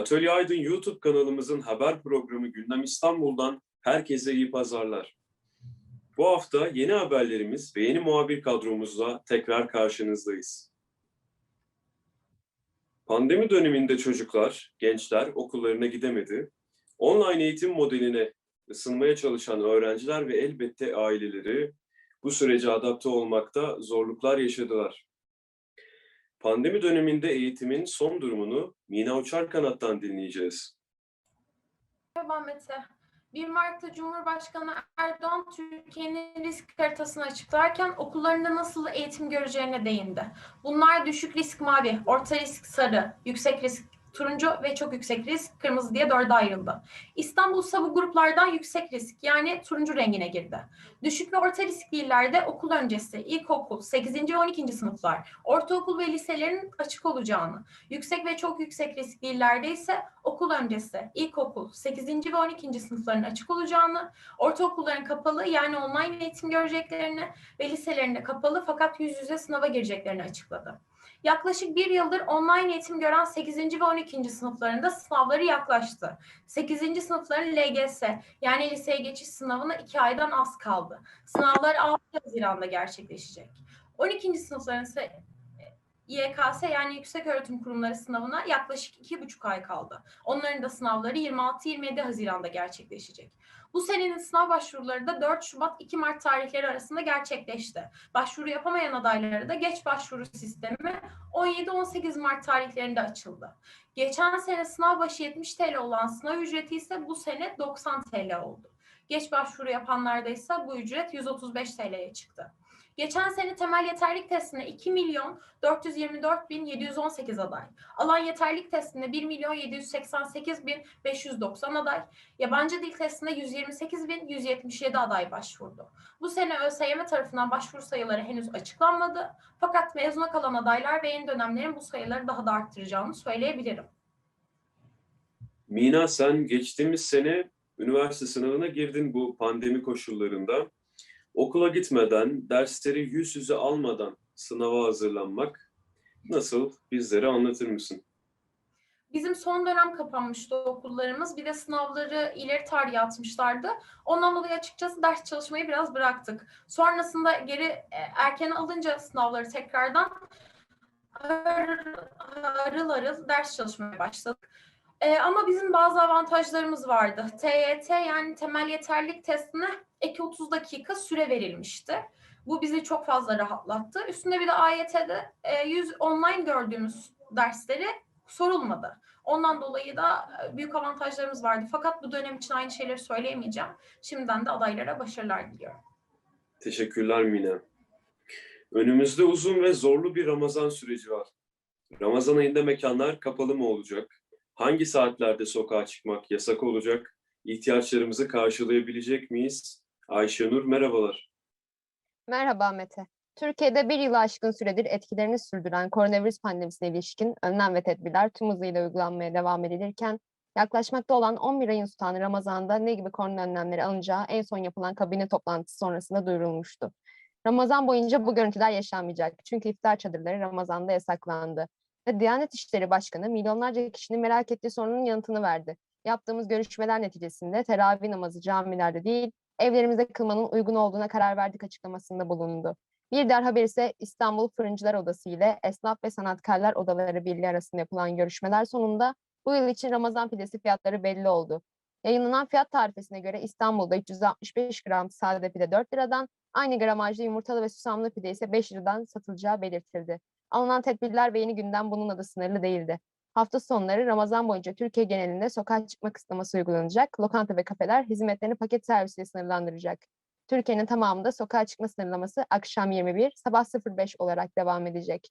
Atölye Aydın YouTube kanalımızın haber programı Gündem İstanbul'dan herkese iyi pazarlar. Bu hafta yeni haberlerimiz ve yeni muhabir kadromuzla tekrar karşınızdayız. Pandemi döneminde çocuklar, gençler okullarına gidemedi. Online eğitim modeline ısınmaya çalışan öğrenciler ve elbette aileleri bu sürece adapte olmakta zorluklar yaşadılar. Pandemi döneminde eğitimin son durumunu Mina Uçarkanat'tan dinleyeceğiz. Merhaba Mete. 1 Mart'ta Cumhurbaşkanı Erdoğan Türkiye'nin risk haritasını açıklarken okullarında nasıl eğitim göreceğine değindi. Bunlar düşük risk mavi, orta risk sarı, yüksek risk turuncu ve çok yüksek risk kırmızı diye dörde ayrıldı. İstanbul bu gruplardan yüksek risk yani turuncu rengine girdi. Düşük ve orta riskli illerde okul öncesi, ilkokul, 8. ve 12. sınıflar, ortaokul ve liselerin açık olacağını, yüksek ve çok yüksek riskli illerde ise okul öncesi, ilkokul, 8. ve 12. sınıfların açık olacağını, ortaokulların kapalı yani online eğitim göreceklerini ve liselerinde kapalı fakat yüz yüze sınava gireceklerini açıkladı. Yaklaşık bir yıldır online eğitim gören 8. ve 12. sınıflarında sınavları yaklaştı. 8. sınıfların LGS yani liseye geçiş sınavına 2 aydan az kaldı. Sınavlar 6 Haziran'da gerçekleşecek. 12. sınıfların ise YKS yani Yüksek Öğretim Kurumları sınavına yaklaşık 2,5 ay kaldı. Onların da sınavları 26-27 Haziran'da gerçekleşecek. Bu senenin sınav başvuruları da 4 Şubat 2 Mart tarihleri arasında gerçekleşti. Başvuru yapamayan adaylara da geç başvuru sistemi 17-18 Mart tarihlerinde açıldı. Geçen sene sınav başı 70 TL olan sınav ücreti ise bu sene 90 TL oldu. Geç başvuru yapanlarda ise bu ücret 135 TL'ye çıktı. Geçen sene temel yeterlik testine 2 milyon 424 bin 718 aday. Alan yeterlik testine 1 milyon 788 bin 590 aday. Yabancı dil testine 128 bin 177 aday başvurdu. Bu sene ÖSYM tarafından başvuru sayıları henüz açıklanmadı. Fakat mezuna kalan adaylar ve yeni dönemlerin bu sayıları daha da arttıracağını söyleyebilirim. Mina sen geçtiğimiz sene üniversite sınavına girdin bu pandemi koşullarında. Okula gitmeden, dersleri yüz yüze almadan sınava hazırlanmak nasıl? Bizlere anlatır mısın? Bizim son dönem kapanmıştı okullarımız. Bir de sınavları ileri tarihe atmışlardı. Ondan dolayı açıkçası ders çalışmayı biraz bıraktık. Sonrasında geri e, erken alınca sınavları tekrardan harıl harıl, ders çalışmaya başladık. Ee, ama bizim bazı avantajlarımız vardı. TYT yani temel yeterlik testine ek 30 dakika süre verilmişti. Bu bizi çok fazla rahatlattı. Üstüne bir de AYT'de e, 100 online gördüğümüz dersleri sorulmadı. Ondan dolayı da e, büyük avantajlarımız vardı. Fakat bu dönem için aynı şeyleri söyleyemeyeceğim. Şimdiden de adaylara başarılar diliyorum. Teşekkürler Mina. Önümüzde uzun ve zorlu bir Ramazan süreci var. Ramazan ayında mekanlar kapalı mı olacak? Hangi saatlerde sokağa çıkmak yasak olacak? İhtiyaçlarımızı karşılayabilecek miyiz? Ayşenur merhabalar. Merhaba Mete. Türkiye'de bir yılı aşkın süredir etkilerini sürdüren koronavirüs pandemisine ilişkin önlem ve tedbirler tüm hızıyla uygulanmaya devam edilirken, yaklaşmakta olan 11 ayın sultanı Ramazan'da ne gibi korona önlemleri alınacağı en son yapılan kabine toplantısı sonrasında duyurulmuştu. Ramazan boyunca bu görüntüler yaşanmayacak çünkü iftar çadırları Ramazan'da yasaklandı. Ve Diyanet İşleri Başkanı milyonlarca kişinin merak ettiği sorunun yanıtını verdi. Yaptığımız görüşmeler neticesinde teravih namazı camilerde değil, evlerimizde kılmanın uygun olduğuna karar verdik açıklamasında bulundu. Bir diğer haber ise İstanbul Fırıncılar Odası ile Esnaf ve Sanatkarlar Odaları Birliği arasında yapılan görüşmeler sonunda bu yıl için Ramazan pidesi fiyatları belli oldu. Yayınlanan fiyat tarifesine göre İstanbul'da 365 gram sade pide 4 liradan, aynı gramajlı yumurtalı ve susamlı pide ise 5 liradan satılacağı belirtildi. Alınan tedbirler ve yeni gündem bununla da sınırlı değildi. Hafta sonları Ramazan boyunca Türkiye genelinde sokağa çıkma kısıtlaması uygulanacak. Lokanta ve kafeler hizmetlerini paket servisiyle sınırlandıracak. Türkiye'nin tamamında sokağa çıkma sınırlaması akşam 21, sabah 05 olarak devam edecek.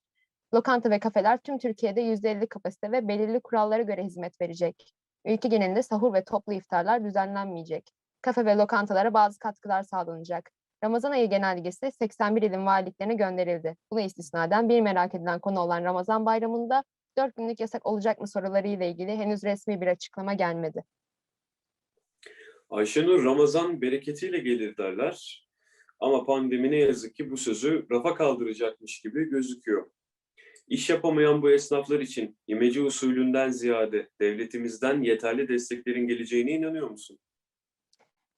Lokanta ve kafeler tüm Türkiye'de %50 kapasite ve belirli kurallara göre hizmet verecek. Ülke genelinde sahur ve toplu iftarlar düzenlenmeyecek. Kafe ve lokantalara bazı katkılar sağlanacak. Ramazan ayı genelgesi 81 ilin valiliklerine gönderildi. Buna istisnaden bir merak edilen konu olan Ramazan bayramında 4 günlük yasak olacak mı sorularıyla ilgili henüz resmi bir açıklama gelmedi. Ayşenur Ramazan bereketiyle gelir derler. Ama pandemi ne yazık ki bu sözü rafa kaldıracakmış gibi gözüküyor. İş yapamayan bu esnaflar için imece usulünden ziyade devletimizden yeterli desteklerin geleceğine inanıyor musun?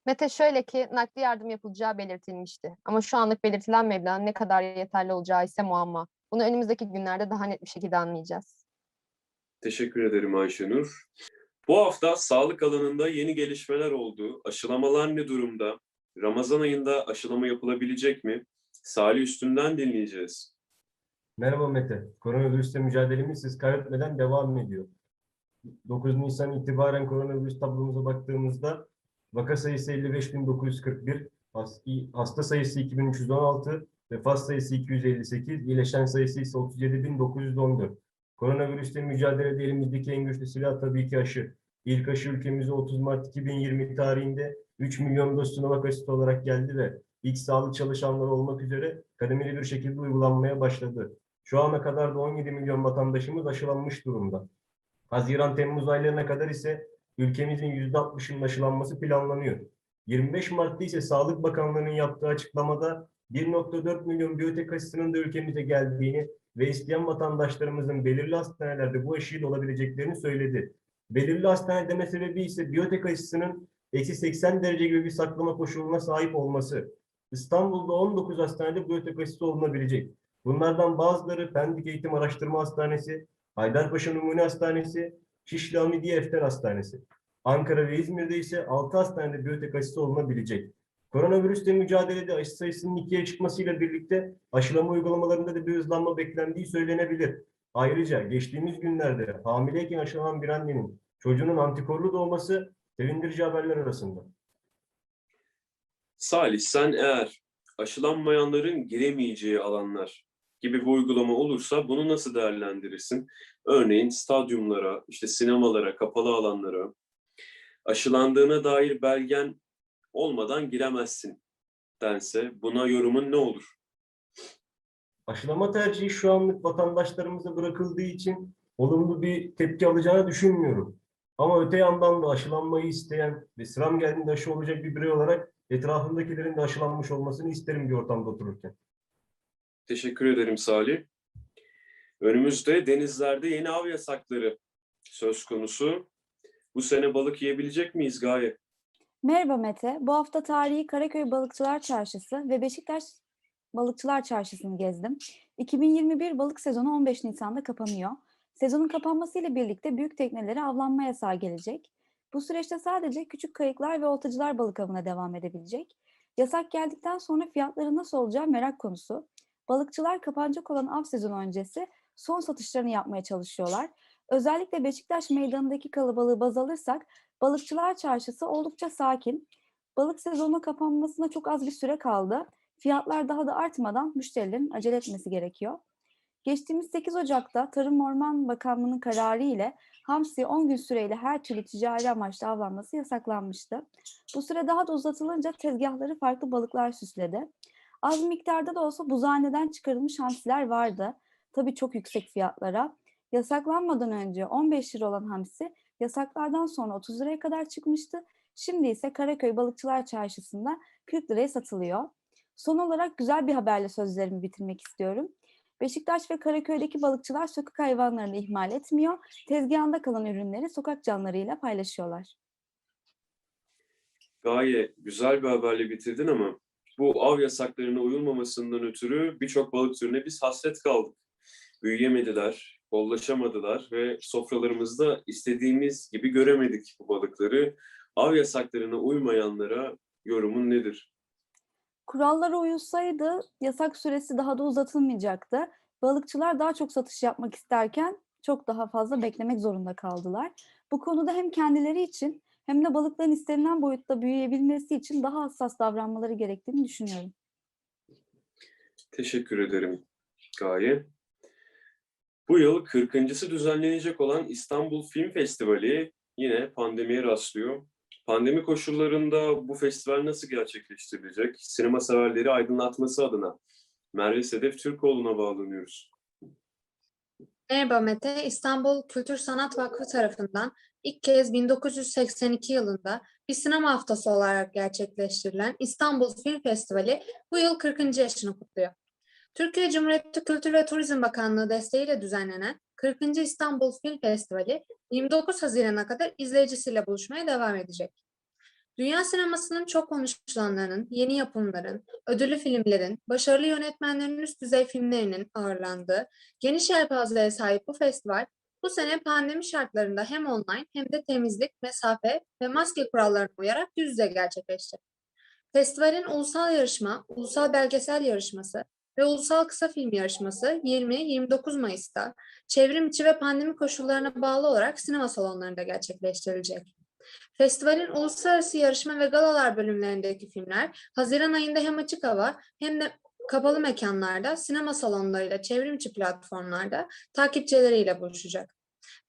Mete şöyle ki nakdi yardım yapılacağı belirtilmişti. Ama şu anlık belirtilen meblağın ne kadar yeterli olacağı ise muamma. Bunu önümüzdeki günlerde daha net bir şekilde anlayacağız. Teşekkür ederim Ayşenur. Bu hafta sağlık alanında yeni gelişmeler oldu. Aşılamalar ne durumda? Ramazan ayında aşılama yapılabilecek mi? Salih üstünden dinleyeceğiz. Merhaba Mete. Koronavirüsle mücadelemiz hız kaybetmeden devam ediyor. 9 Nisan itibaren koronavirüs tablomuza baktığımızda vaka sayısı 55.941, has- i- hasta sayısı 2316, vefat sayısı 258, iyileşen sayısı ise 37.914. Koronavirüsle mücadelede elimizdeki en güçlü silah tabii ki aşı. İlk aşı ülkemize 30 Mart 2020 tarihinde 3 milyon doz Sinovac aşısı olarak geldi ve ilk sağlık çalışanları olmak üzere kademeli bir şekilde uygulanmaya başladı. Şu ana kadar da 17 milyon vatandaşımız aşılanmış durumda. Haziran-Temmuz aylarına kadar ise ülkemizin %60'ının aşılanması planlanıyor. 25 Mart'ta ise Sağlık Bakanlığı'nın yaptığı açıklamada 1.4 milyon biyotek aşısının da ülkemize geldiğini ve isteyen vatandaşlarımızın belirli hastanelerde bu aşıyı da olabileceklerini söyledi. Belirli hastane deme sebebi ise biyotek aşısının eksi 80 derece gibi bir saklama koşuluna sahip olması. İstanbul'da 19 hastanede biyotek aşısı olunabilecek. Bunlardan bazıları Pendik Eğitim Araştırma Hastanesi, Haydarpaşa Numune Hastanesi, Şişli Hamidiye Efter Hastanesi. Ankara ve İzmir'de ise 6 hastanede biyotek aşısı olunabilecek. Koronavirüsle mücadelede aşı sayısının ikiye çıkmasıyla birlikte aşılama uygulamalarında da bir hızlanma beklendiği söylenebilir. Ayrıca geçtiğimiz günlerde hamileyken aşılanan bir annenin çocuğunun antikorlu doğması sevindirici haberler arasında. Salih sen eğer aşılanmayanların giremeyeceği alanlar gibi bir uygulama olursa bunu nasıl değerlendirirsin? Örneğin stadyumlara, işte sinemalara, kapalı alanlara aşılandığına dair belgen olmadan giremezsin dense buna yorumun ne olur? Aşılama tercihi şu anlık vatandaşlarımıza bırakıldığı için olumlu bir tepki alacağını düşünmüyorum. Ama öte yandan da aşılanmayı isteyen ve sıram geldiğinde aşı olacak bir birey olarak etrafındakilerin de aşılanmış olmasını isterim bir ortamda otururken. Teşekkür ederim Salih. Önümüzde denizlerde yeni av yasakları söz konusu. Bu sene balık yiyebilecek miyiz Gaye? Merhaba Mete. Bu hafta tarihi Karaköy Balıkçılar Çarşısı ve Beşiktaş Balıkçılar Çarşısı'nı gezdim. 2021 balık sezonu 15 Nisan'da kapanıyor. Sezonun kapanmasıyla birlikte büyük teknelere avlanma yasağı gelecek. Bu süreçte sadece küçük kayıklar ve oltacılar balık avına devam edebilecek. Yasak geldikten sonra fiyatları nasıl olacağı merak konusu. Balıkçılar kapanacak olan av sezonu öncesi son satışlarını yapmaya çalışıyorlar. Özellikle Beşiktaş meydanındaki kalabalığı baz alırsak Balıkçılar Çarşısı oldukça sakin. Balık sezonu kapanmasına çok az bir süre kaldı. Fiyatlar daha da artmadan müşterilerin acele etmesi gerekiyor. Geçtiğimiz 8 Ocak'ta Tarım Orman Bakanlığı'nın kararı ile hamsi 10 gün süreyle her türlü ticari amaçla avlanması yasaklanmıştı. Bu süre daha da uzatılınca tezgahları farklı balıklar süsledi. Az miktarda da olsa buzhaneden çıkarılmış hamsiler vardı. Tabii çok yüksek fiyatlara. Yasaklanmadan önce 15 lira olan hamsi yasaklardan sonra 30 liraya kadar çıkmıştı. Şimdi ise Karaköy Balıkçılar Çarşısı'nda 40 liraya satılıyor. Son olarak güzel bir haberle sözlerimi bitirmek istiyorum. Beşiktaş ve Karaköy'deki balıkçılar sokak hayvanlarını ihmal etmiyor. Tezgahında kalan ürünleri sokak canlarıyla paylaşıyorlar. Gaye güzel bir haberle bitirdin ama bu av yasaklarına uyulmamasından ötürü birçok balık türüne biz hasret kaldık. Büyüyemediler, bollaşamadılar ve sofralarımızda istediğimiz gibi göremedik bu balıkları. Av yasaklarına uymayanlara yorumun nedir? Kurallara uyulsaydı yasak süresi daha da uzatılmayacaktı. Balıkçılar daha çok satış yapmak isterken çok daha fazla beklemek zorunda kaldılar. Bu konuda hem kendileri için hem de balıkların istenilen boyutta büyüyebilmesi için daha hassas davranmaları gerektiğini düşünüyorum. Teşekkür ederim Gaye. Bu yıl 40.sı düzenlenecek olan İstanbul Film Festivali yine pandemiye rastlıyor. Pandemi koşullarında bu festival nasıl gerçekleştirilecek? Sinema severleri aydınlatması adına Merve Sedef Türkoğlu'na bağlanıyoruz. Merhaba Mete, İstanbul Kültür Sanat Vakfı tarafından ilk kez 1982 yılında bir sinema haftası olarak gerçekleştirilen İstanbul Film Festivali bu yıl 40. yaşını kutluyor. Türkiye Cumhuriyeti Kültür ve Turizm Bakanlığı desteğiyle düzenlenen 40. İstanbul Film Festivali 29 Haziran'a kadar izleyicisiyle buluşmaya devam edecek. Dünya sinemasının çok konuşulanlarının, yeni yapımların, ödüllü filmlerin, başarılı yönetmenlerin üst düzey filmlerinin ağırlandığı geniş yelpazeye sahip bu festival, bu sene pandemi şartlarında hem online hem de temizlik, mesafe ve maske kurallarına uyarak yüz yüze gerçekleşti. Festivalin ulusal yarışma, ulusal belgesel yarışması ve ulusal kısa film yarışması 20-29 Mayıs'ta çevrim içi ve pandemi koşullarına bağlı olarak sinema salonlarında gerçekleştirilecek. Festivalin uluslararası yarışma ve galalar bölümlerindeki filmler Haziran ayında hem açık hava hem de kapalı mekanlarda, sinema salonlarıyla, çevrim içi platformlarda takipçileriyle buluşacak.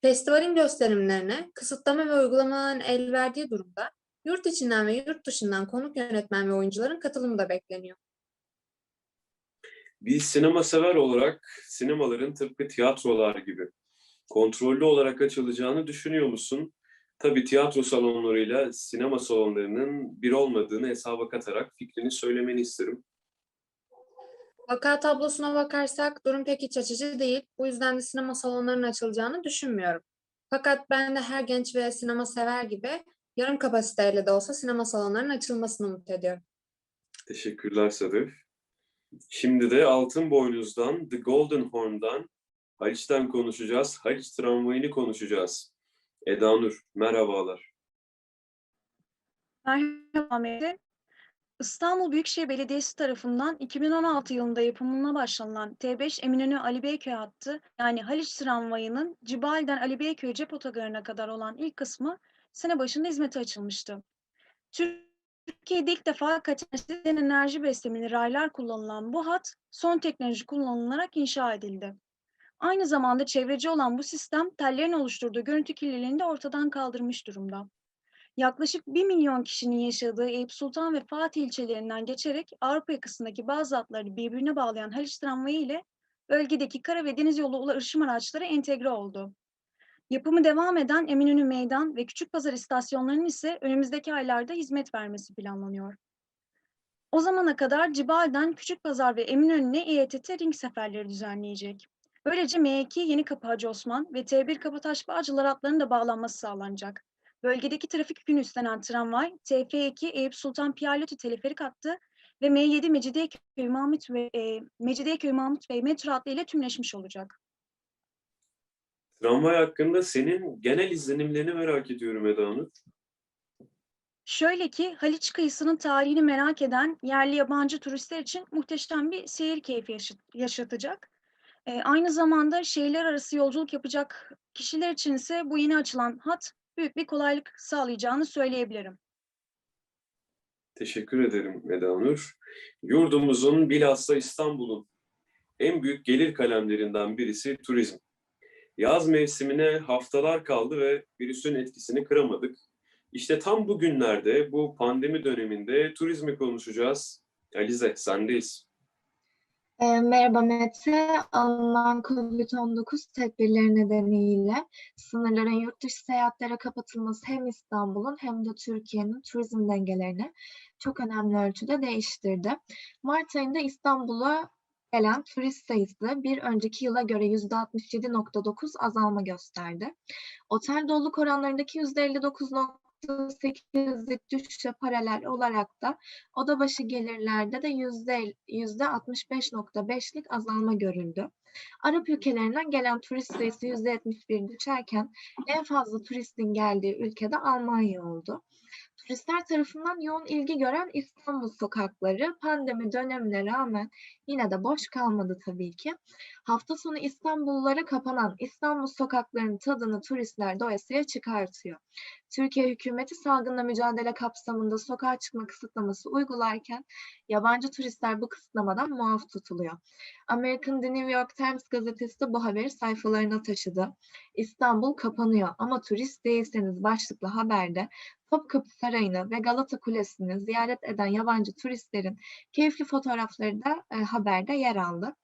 Festivalin gösterimlerine kısıtlama ve uygulamaların el verdiği durumda yurt içinden ve yurt dışından konuk yönetmen ve oyuncuların katılımı da bekleniyor. Bir sinema sever olarak sinemaların tıpkı tiyatrolar gibi kontrollü olarak açılacağını düşünüyor musun? Tabii tiyatro salonlarıyla sinema salonlarının bir olmadığını hesaba katarak fikrini söylemeni isterim. Vaka tablosuna bakarsak durum pek iç açıcı değil. Bu yüzden de sinema salonlarının açılacağını düşünmüyorum. Fakat ben de her genç ve sinema sever gibi yarım kapasiteyle de olsa sinema salonlarının açılmasını umut ediyorum. Teşekkürler Sadef. Şimdi de Altın Boynuz'dan, The Golden Horn'dan, Haliç'ten konuşacağız. Haliç tramvayını konuşacağız. Eda Nur, merhabalar. Merhaba Mete. İstanbul Büyükşehir Belediyesi tarafından 2016 yılında yapımına başlanılan T5 Eminönü Ali Beyköy hattı yani Haliç tramvayının Cibali'den Ali Beyköy cep otogarına kadar olan ilk kısmı sene başında hizmete açılmıştı. Türkiye'de ilk defa katensiz enerji beslemeli raylar kullanılan bu hat son teknoloji kullanılarak inşa edildi. Aynı zamanda çevreci olan bu sistem tellerin oluşturduğu görüntü kirliliğini de ortadan kaldırmış durumda. Yaklaşık 1 milyon kişinin yaşadığı Eyüp Sultan ve Fatih ilçelerinden geçerek Avrupa yakasındaki bazı hatları birbirine bağlayan Haliç tramvayı ile bölgedeki kara ve deniz yolu ulaşım araçları entegre oldu. Yapımı devam eden Eminönü Meydan ve Küçükpazar istasyonlarının ise önümüzdeki aylarda hizmet vermesi planlanıyor. O zamana kadar Cibali'den Küçükpazar ve Eminönü'ne İETT ring seferleri düzenleyecek. Böylece M2 Yenikapı Hacı Osman ve T1 Kabataş Bağcılar hatlarının da bağlanması sağlanacak. Bölgedeki trafik yükünü üstlenen tramvay, TF2 Eyüp Sultan Piyaloti teleferik hattı ve M7 Mecidiyeköy Mahmut ve e, Mecidiyeköy Mahmut Bey metro hattıyla tümleşmiş olacak. Tramvay hakkında senin genel izlenimlerini merak ediyorum Eda Nur. Şöyle ki Haliç kıyısının tarihini merak eden yerli yabancı turistler için muhteşem bir seyir keyfi yaşat- yaşatacak. E, aynı zamanda şehirler arası yolculuk yapacak kişiler için ise bu yeni açılan hat büyük bir kolaylık sağlayacağını söyleyebilirim. Teşekkür ederim Eda Nur. Yurdumuzun bilhassa İstanbul'un en büyük gelir kalemlerinden birisi turizm. Yaz mevsimine haftalar kaldı ve virüsün etkisini kıramadık. İşte tam bu günlerde, bu pandemi döneminde turizmi konuşacağız. Alize, sendeyiz. E, Merhaba Mete. Alınan COVID-19 tedbirleri nedeniyle sınırların yurt dışı seyahatlere kapatılması hem İstanbul'un hem de Türkiye'nin turizm dengelerini çok önemli ölçüde değiştirdi. Mart ayında İstanbul'a gelen turist sayısı bir önceki yıla göre %67.9 azalma gösterdi. Otel doluluk oranlarındaki %59.8'lik düşüşe paralel olarak da oda başı gelirlerde de yüzde yüzde 65.5'lik azalma görüldü. Arap ülkelerinden gelen turist sayısı yüzde 71 düşerken en fazla turistin geldiği ülkede Almanya oldu. Turistler tarafından yoğun ilgi gören İstanbul sokakları pandemi dönemine rağmen yine de boş kalmadı tabii ki. Hafta sonu İstanbullulara kapanan İstanbul sokaklarının tadını turistler doyasıya çıkartıyor. Türkiye hükümeti salgınla mücadele kapsamında sokağa çıkma kısıtlaması uygularken yabancı turistler bu kısıtlamadan muaf tutuluyor. American The New York Times gazetesi de bu haberi sayfalarına taşıdı. İstanbul kapanıyor ama turist değilseniz başlıklı haberde Topkapı Sarayı'nı ve Galata Kulesi'ni ziyaret eden yabancı turistlerin keyifli fotoğrafları da e, haberde yer aldı.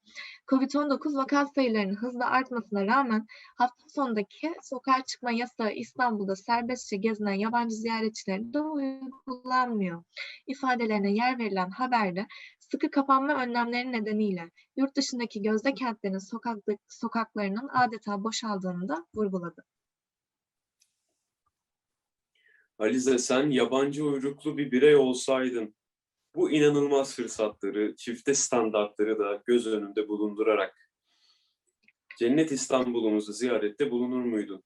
Covid-19 vaka sayılarının hızla artmasına rağmen hafta sonundaki sokağa çıkma yasağı İstanbul'da serbestçe gezinen yabancı ziyaretçilere de uygulanmıyor. İfadelerine yer verilen haberde sıkı kapanma önlemleri nedeniyle yurt dışındaki gözde kentlerin sokakta, sokaklarının adeta boşaldığını da vurguladı. Alize sen yabancı uyruklu bir birey olsaydın bu inanılmaz fırsatları, çifte standartları da göz önünde bulundurarak Cennet İstanbul'umuzu ziyarette bulunur muydun?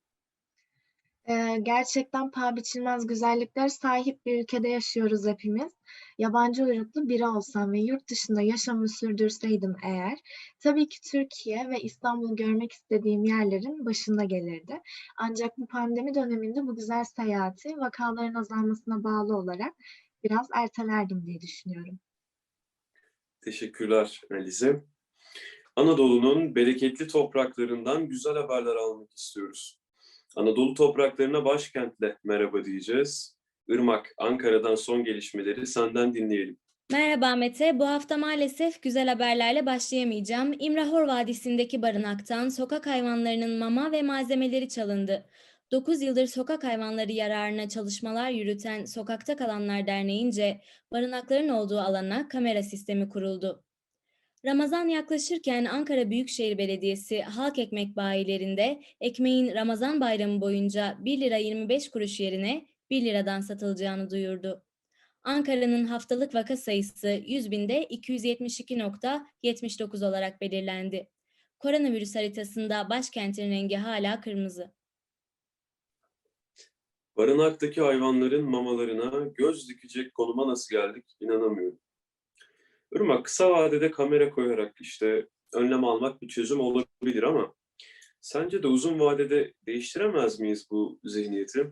Gerçekten paha biçilmez güzellikler sahip bir ülkede yaşıyoruz hepimiz. Yabancı uyruklu biri olsam ve yurt dışında yaşamımı sürdürseydim eğer, tabii ki Türkiye ve İstanbul'u görmek istediğim yerlerin başında gelirdi. Ancak bu pandemi döneminde bu güzel seyahati vakaların azalmasına bağlı olarak biraz ertelerdim diye düşünüyorum. Teşekkürler Alize. Anadolu'nun bereketli topraklarından güzel haberler almak istiyoruz. Anadolu topraklarına başkentle merhaba diyeceğiz. Irmak, Ankara'dan son gelişmeleri senden dinleyelim. Merhaba Mete. Bu hafta maalesef güzel haberlerle başlayamayacağım. İmrahor Vadisi'ndeki barınaktan sokak hayvanlarının mama ve malzemeleri çalındı. 9 yıldır sokak hayvanları yararına çalışmalar yürüten Sokakta Kalanlar Derneği'nce barınakların olduğu alana kamera sistemi kuruldu. Ramazan yaklaşırken Ankara Büyükşehir Belediyesi halk ekmek bayilerinde ekmeğin Ramazan bayramı boyunca 1 lira 25 kuruş yerine 1 liradan satılacağını duyurdu. Ankara'nın haftalık vaka sayısı 100 binde 272.79 olarak belirlendi. Koronavirüs haritasında başkentin rengi hala kırmızı. Barınaktaki hayvanların mamalarına göz dikecek konuma nasıl geldik inanamıyorum. Irmak, kısa vadede kamera koyarak işte önlem almak bir çözüm olabilir ama sence de uzun vadede değiştiremez miyiz bu zihniyeti?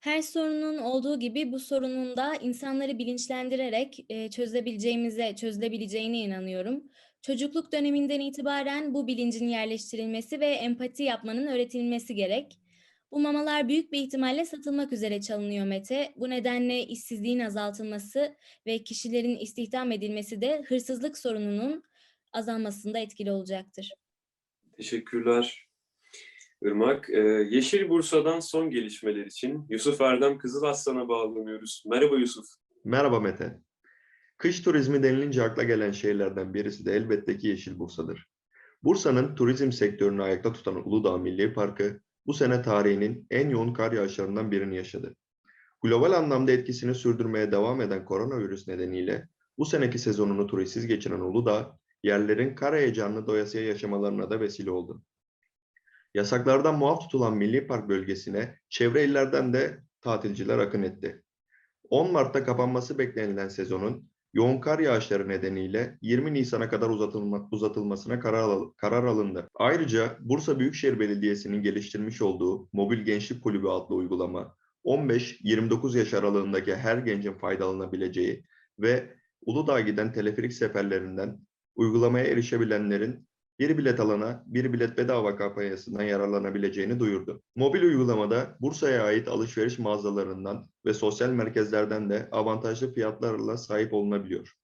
Her sorunun olduğu gibi bu sorunun da insanları bilinçlendirerek e, çözebileceğimize, çözülebileceğine inanıyorum. Çocukluk döneminden itibaren bu bilincin yerleştirilmesi ve empati yapmanın öğretilmesi gerek. Bu mamalar büyük bir ihtimalle satılmak üzere çalınıyor Mete. Bu nedenle işsizliğin azaltılması ve kişilerin istihdam edilmesi de hırsızlık sorununun azalmasında etkili olacaktır. Teşekkürler. Irmak, Ee, Yeşil Bursa'dan son gelişmeler için Yusuf Erdem Kızılaslan'a bağlanıyoruz. Merhaba Yusuf. Merhaba Mete. Kış turizmi denilince akla gelen şeylerden birisi de elbette ki Yeşil Bursa'dır. Bursa'nın turizm sektörünü ayakta tutan Uludağ Milli Parkı bu sene tarihinin en yoğun kar yağışlarından birini yaşadı. Global anlamda etkisini sürdürmeye devam eden koronavirüs nedeniyle bu seneki sezonunu turistsiz geçiren Uludağ, yerlerin kar heyecanını doyasıya yaşamalarına da vesile oldu. Yasaklardan muaf tutulan Milli Park bölgesine çevre illerden de tatilciler akın etti. 10 Mart'ta kapanması beklenilen sezonun yoğun kar yağışları nedeniyle 20 Nisan'a kadar uzatılma, uzatılmasına karar, al- karar alındı. Ayrıca Bursa Büyükşehir Belediyesi'nin geliştirmiş olduğu Mobil Gençlik Kulübü adlı uygulama 15-29 yaş aralığındaki her gencin faydalanabileceği ve Uludağ'a giden teleferik seferlerinden uygulamaya erişebilenlerin bir bilet alana bir bilet bedava kampanyasından yararlanabileceğini duyurdu. Mobil uygulamada Bursa'ya ait alışveriş mağazalarından ve sosyal merkezlerden de avantajlı fiyatlarla sahip olunabiliyor.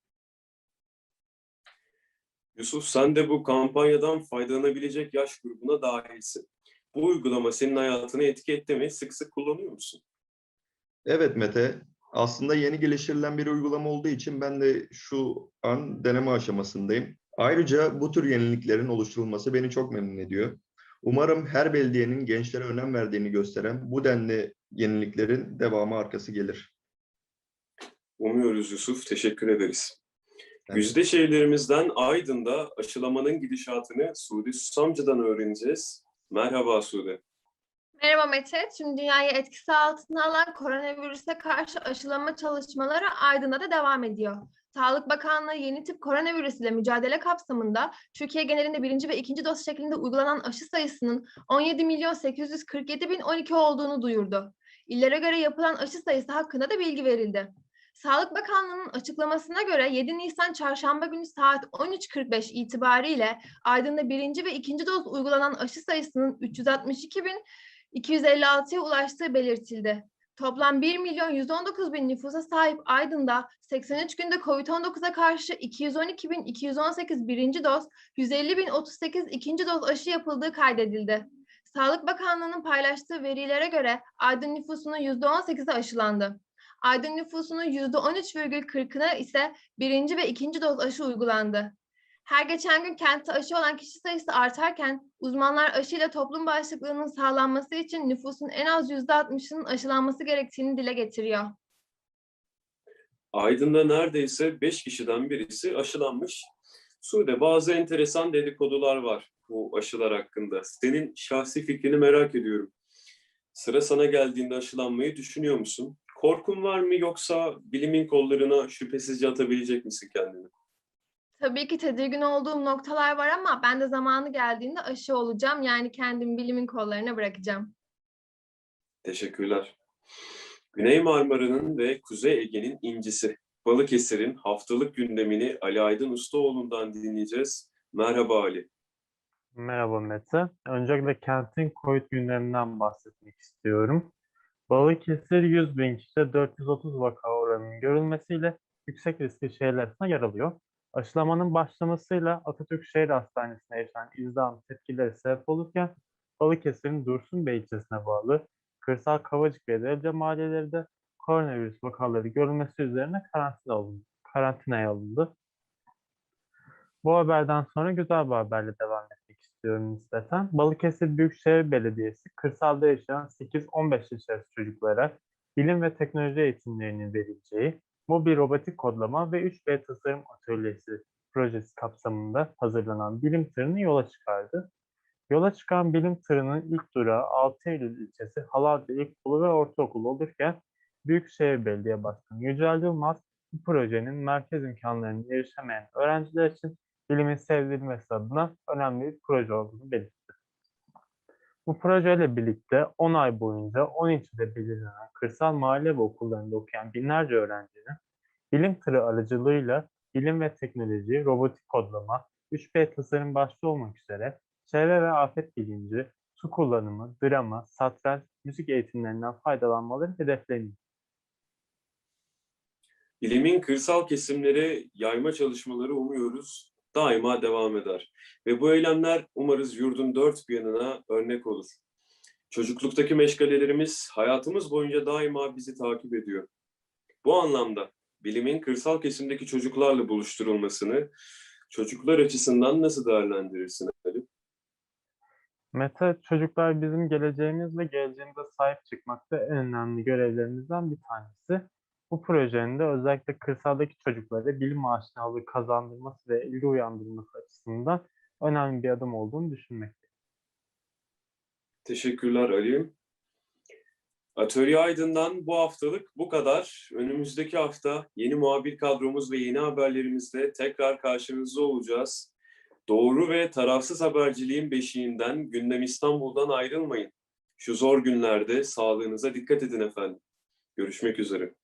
Yusuf sen de bu kampanyadan faydalanabilecek yaş grubuna dahilsin. Bu uygulama senin hayatına etki etti mi? Sık sık kullanıyor musun? Evet Mete, aslında yeni geliştirilen bir uygulama olduğu için ben de şu an deneme aşamasındayım. Ayrıca bu tür yeniliklerin oluşturulması beni çok memnun ediyor. Umarım her belediyenin gençlere önem verdiğini gösteren bu denli yeniliklerin devamı arkası gelir. Umuyoruz Yusuf. Teşekkür ederiz. Evet. Güzide şehirlerimizden Aydın'da aşılamanın gidişatını Suudi Susamcı'dan öğreneceğiz. Merhaba Sude. Merhaba Mete. Tüm dünyayı etkisi altına alan koronavirüse karşı aşılama çalışmaları Aydın'da da devam ediyor. Sağlık Bakanlığı yeni tip koronavirüs ile mücadele kapsamında Türkiye genelinde birinci ve ikinci doz şeklinde uygulanan aşı sayısının 17 milyon 847 bin 12 olduğunu duyurdu. İllere göre yapılan aşı sayısı hakkında da bilgi verildi. Sağlık Bakanlığı'nın açıklamasına göre 7 Nisan Çarşamba günü saat 13.45 itibariyle Aydın'da birinci ve ikinci doz uygulanan aşı sayısının 362 bin 256'ya ulaştığı belirtildi. Toplam 1 milyon 119 bin nüfusa sahip Aydın'da 83 günde COVID-19'a karşı 212 bin 218 birinci doz, 150 bin 38 ikinci doz aşı yapıldığı kaydedildi. Sağlık Bakanlığı'nın paylaştığı verilere göre Aydın nüfusunun %18'i aşılandı. Aydın nüfusunun %13,40'ına ise birinci ve ikinci doz aşı uygulandı. Her geçen gün kentte aşı olan kişi sayısı artarken uzmanlar aşıyla toplum bağışıklığının sağlanması için nüfusun en az %60'ının aşılanması gerektiğini dile getiriyor. Aydın'da neredeyse 5 kişiden birisi aşılanmış. Sude bazı enteresan dedikodular var bu aşılar hakkında. Senin şahsi fikrini merak ediyorum. Sıra sana geldiğinde aşılanmayı düşünüyor musun? Korkun var mı yoksa bilimin kollarına şüphesizce atabilecek misin kendini? Tabii ki tedirgin olduğum noktalar var ama ben de zamanı geldiğinde aşı olacağım. Yani kendimi bilimin kollarına bırakacağım. Teşekkürler. Güney Marmara'nın ve Kuzey Ege'nin incisi. Balıkesir'in haftalık gündemini Ali Aydın Ustaoğlu'ndan dinleyeceğiz. Merhaba Ali. Merhaba Mete. Öncelikle kentin COVID gündeminden bahsetmek istiyorum. Balıkesir 100 bin kişide 430 vaka oranının görülmesiyle yüksek riskli şehirler arasında yer alıyor. Aşılamanın başlamasıyla Atatürk Şehir Hastanesi'ne yaşanan izdiham tepkileri sebep olurken Balıkesir'in Dursunbey ilçesine bağlı Kırsal Kavacık ve Derece mahalleleri de koronavirüs vakaları görülmesi üzerine karantina alındı, karantinaya alındı. Bu haberden sonra güzel bir haberle devam etmek istiyorum nispeten. Balıkesir Büyükşehir Belediyesi kırsalda yaşayan 8-15 yaş arası çocuklara bilim ve teknoloji eğitimlerinin verileceği mobil robotik kodlama ve 3B tasarım atölyesi projesi kapsamında hazırlanan bilim tırını yola çıkardı. Yola çıkan bilim tırının ilk durağı 6 Eylül ilçesi Haladlı İlkokulu ve Ortaokulu olurken Büyükşehir Belediye Başkanı Yücel Yılmaz bu projenin merkez imkanlarına erişemeyen öğrenciler için bilimin sevdirilmesi adına önemli bir proje olduğunu belirtti. Bu projeyle birlikte 10 ay boyunca 10 ilçede belirlenen kırsal mahalle ve okullarında okuyan binlerce öğrencinin bilim tırı aracılığıyla bilim ve teknoloji, robotik kodlama, 3B tasarım başta olmak üzere çevre ve afet bilinci, su kullanımı, drama, satranç, müzik eğitimlerinden faydalanmaları hedefleniyor. Bilimin kırsal kesimlere yayma çalışmaları umuyoruz daima devam eder. Ve bu eylemler umarız yurdun dört bir yanına örnek olur. Çocukluktaki meşgalelerimiz hayatımız boyunca daima bizi takip ediyor. Bu anlamda bilimin kırsal kesimdeki çocuklarla buluşturulmasını çocuklar açısından nasıl değerlendirirsin Ali? Mete, çocuklar bizim geleceğimiz ve geleceğimize sahip çıkmakta en önemli görevlerimizden bir tanesi. Bu projenin de özellikle kırsaldaki çocuklara bilim aşinalığı kazandırması ve ilgi uyandırması açısından önemli bir adım olduğunu düşünmekteyim. Teşekkürler Ali. Atölye Aydın'dan bu haftalık bu kadar. Önümüzdeki hafta yeni muhabir kadromuz ve yeni haberlerimizle tekrar karşınızda olacağız. Doğru ve tarafsız haberciliğin beşiğinden Gündem İstanbul'dan ayrılmayın. Şu zor günlerde sağlığınıza dikkat edin efendim. Görüşmek üzere.